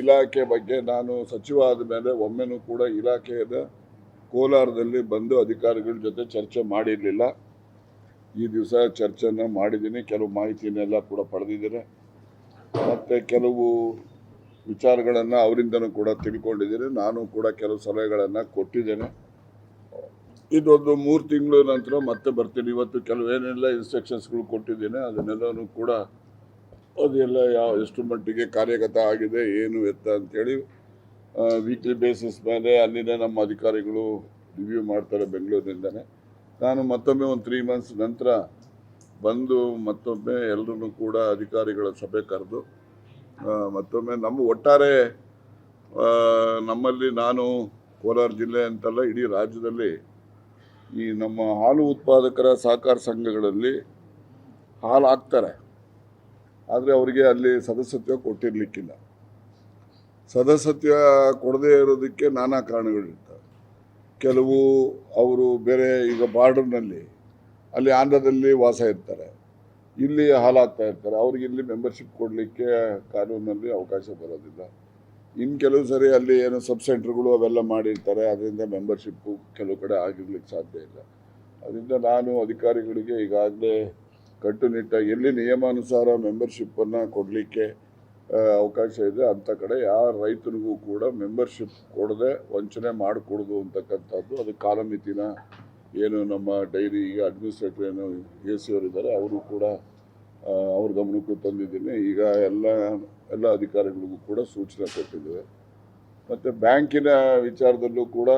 ಇಲಾಖೆ ಬಗ್ಗೆ ನಾನು ಸಚಿವ ಆದ ಮೇಲೆ ಒಮ್ಮೆನೂ ಕೂಡ ಇಲಾಖೆಯ ಕೋಲಾರದಲ್ಲಿ ಬಂದು ಅಧಿಕಾರಿಗಳ ಜೊತೆ ಚರ್ಚೆ ಮಾಡಿರಲಿಲ್ಲ. ಈ ದಿವಸ ಚರ್ಚೆನ ಮಾಡಿದ್ದೀನಿ. ಕೆಲವು ಮಾಹಿತಿನೆಲ್ಲ ಕೂಡ ಪಡೆದಿದ್ದೀನಿ. ಮತ್ತು ಕೆಲವು ವಿಚಾರಗಳನ್ನು ಅವರಿಂದನೂ ಕೂಡ ತಿಳ್ಕೊಂಡಿದ್ದೀನಿ. ನಾನು ಕೂಡ ಕೆಲವು ಸಲಹೆಗಳನ್ನು ಕೊಟ್ಟಿದ್ದೇನೆ. ಇದೊಂದು ಮೂರು ತಿಂಗಳ ನಂತರ ಮತ್ತೆ ಬರ್ತೀನಿ. ಇವತ್ತು ಕೆಲವು ಏನೆಲ್ಲ ಇನ್ಸ್ಟ್ರಕ್ಷನ್ಸ್ಗಳು ಕೊಟ್ಟಿದ್ದೇನೆ, ಅದನ್ನೆಲ್ಲನೂ ಕೂಡ ಅದೆಲ್ಲ ಯಾವ ಎಷ್ಟು ಮಟ್ಟಿಗೆ ಕಾರ್ಯಗತ ಆಗಿದೆ, ಏನು ಎತ್ತ ಅಂತೇಳಿ ವೀಕ್ಲಿ ಬೇಸಿಸ್ ಮೇಲೆ ಅಲ್ಲಿನ ನಮ್ಮ ಅಧಿಕಾರಿಗಳು ರಿವ್ಯೂ ಮಾಡ್ತಾರೆ ಬೆಂಗಳೂರಿನಿಂದನೇ. ನಾನು ಮತ್ತೊಮ್ಮೆ ಒಂದು ತ್ರೀ ಮಂತ್ಸ್ ನಂತರ ಬಂದು ಮತ್ತೊಮ್ಮೆ ಎಲ್ಲರೂ ಕೂಡ ಅಧಿಕಾರಿಗಳ ಸಭೆ ಕರೆದು ಮತ್ತೊಮ್ಮೆ ನಮ್ಮ ಒಟ್ಟಾರೆ ನಮ್ಮಲ್ಲಿ ನಾನು ಕೋಲಾರ ಜಿಲ್ಲೆ ಅಂತಲ್ಲ, ಇಡೀ ರಾಜ್ಯದಲ್ಲಿ ಈ ನಮ್ಮ ಹಾಲು ಉತ್ಪಾದಕರ ಸಹಕಾರ ಸಂಘಗಳಲ್ಲಿ ಹಾಲು ಹಾಕ್ತಾರೆ. ಆದರೆ ಅವರಿಗೆ ಅಲ್ಲಿ ಸದಸ್ಯತ್ವ ಕೊಟ್ಟಿರಲಿಕ್ಕಿಲ್ಲ. ಸದಸ್ಯತ್ವ ಕೊಡದೇ ಇರೋದಕ್ಕೆ ನಾನಾ ಕಾರಣಗಳಿರ್ತವೆ. ಕೆಲವು ಅವರು ಬೇರೆ ಈಗ ಬಾರ್ಡರ್ನಲ್ಲಿ, ಅಲ್ಲಿ ಆಂಧ್ರದಲ್ಲಿ ವಾಸ ಇರ್ತಾರೆ. ಇಲ್ಲಿ ಹಾಲಾಗ್ತಾ ಇರ್ತಾರೆ. ಅವ್ರಿಗೆ ಇಲ್ಲಿ ಮೆಂಬರ್ಶಿಪ್ ಕೊಡಲಿಕ್ಕೆ ಕಾನೂನಲ್ಲಿ ಅವಕಾಶ ಬರೋದಿಲ್ಲ. ಇನ್ನು ಕೆಲವು ಸರಿ ಅಲ್ಲಿ ಏನು ಸಬ್ ಸೆಂಟ್ರ್ಗಳು ಅವೆಲ್ಲ ಮಾಡಿರ್ತಾರೆ. ಅದರಿಂದ ಮೆಂಬರ್ಶಿಪ್ಪು ಕೆಲವು ಕಡೆ ಆಗಿರ್ಲಿಕ್ಕೆ ಸಾಧ್ಯ ಇಲ್ಲ. ಅದರಿಂದ ನಾನು ಅಧಿಕಾರಿಗಳಿಗೆ ಈಗಾಗಲೇ ಕಟ್ಟುನಿಟ್ಟಾಗಿ ಎಲ್ಲಿ ನಿಯಮಾನುಸಾರ ಮೆಂಬರ್ಶಿಪ್ಪನ್ನು ಕೊಡಲಿಕ್ಕೆ ಅವಕಾಶ ಇದೆ. ಅಂಥ ಕಡೆ ಯಾವ ರೈತನಿಗೂ ಕೂಡ ಮೆಂಬರ್ಶಿಪ್ ಕೊಡದೆ ವಂಚನೆ ಮಾಡಿಕೊಡೋದು ಅಂತಕ್ಕಂಥದ್ದು. ಅದು ಕಾಲಮಿತಿನ ಏನು ನಮ್ಮ ಡೈರಿ ಈಗ ಅಡ್ಮಿನಿಸ್ಟ್ರೇಟರ್ ಏನು ಎ ಸಿ ಅವರಿದ್ದಾರೆ ಅವರು ಕೂಡ ಅವ್ರ ಗಮನಕ್ಕೂ ತಂದಿದ್ದೀನಿ. ಈಗ ಎಲ್ಲ ಎಲ್ಲ ಅಧಿಕಾರಿಗಳಿಗೂ ಕೂಡ ಸೂಚನೆ ಕೊಟ್ಟಿದ್ದೇವೆ. ಮತ್ತು ಬ್ಯಾಂಕಿನ ವಿಚಾರದಲ್ಲೂ ಕೂಡ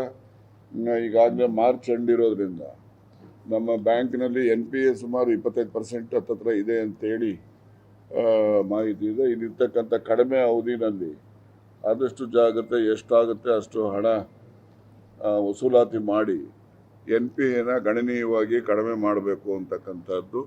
ಈಗಾಗಲೇ ಮಾರ್ಚ್ ಎಂಡ್ ಇರೋದ್ರಿಂದ ನಮ್ಮ ಬ್ಯಾಂಕ್ನಲ್ಲಿ ಎನ್ ಪಿ ಎ ಸುಮಾರು ಇಪ್ಪತ್ತೈದು ಪರ್ಸೆಂಟ್ ಹತ್ತತ್ರ ಇದೆ ಅಂತೇಳಿ ಮಾಹಿತಿ ಇದೆ. ಇಲ್ಲಿರ್ತಕ್ಕಂಥ ಕಡಿಮೆ ಅವಧಿನಲ್ಲಿ ಆದಷ್ಟು ಜಾಗ್ರತೆ ಎಷ್ಟಾಗುತ್ತೆ ಅಷ್ಟು ಹಣ ವಸೂಲಾತಿ ಮಾಡಿ ಎನ್ ಪಿ ಎನ ಗಣನೀಯವಾಗಿ ಕಡಿಮೆ ಮಾಡಬೇಕು ಅಂತಕ್ಕಂಥದ್ದು.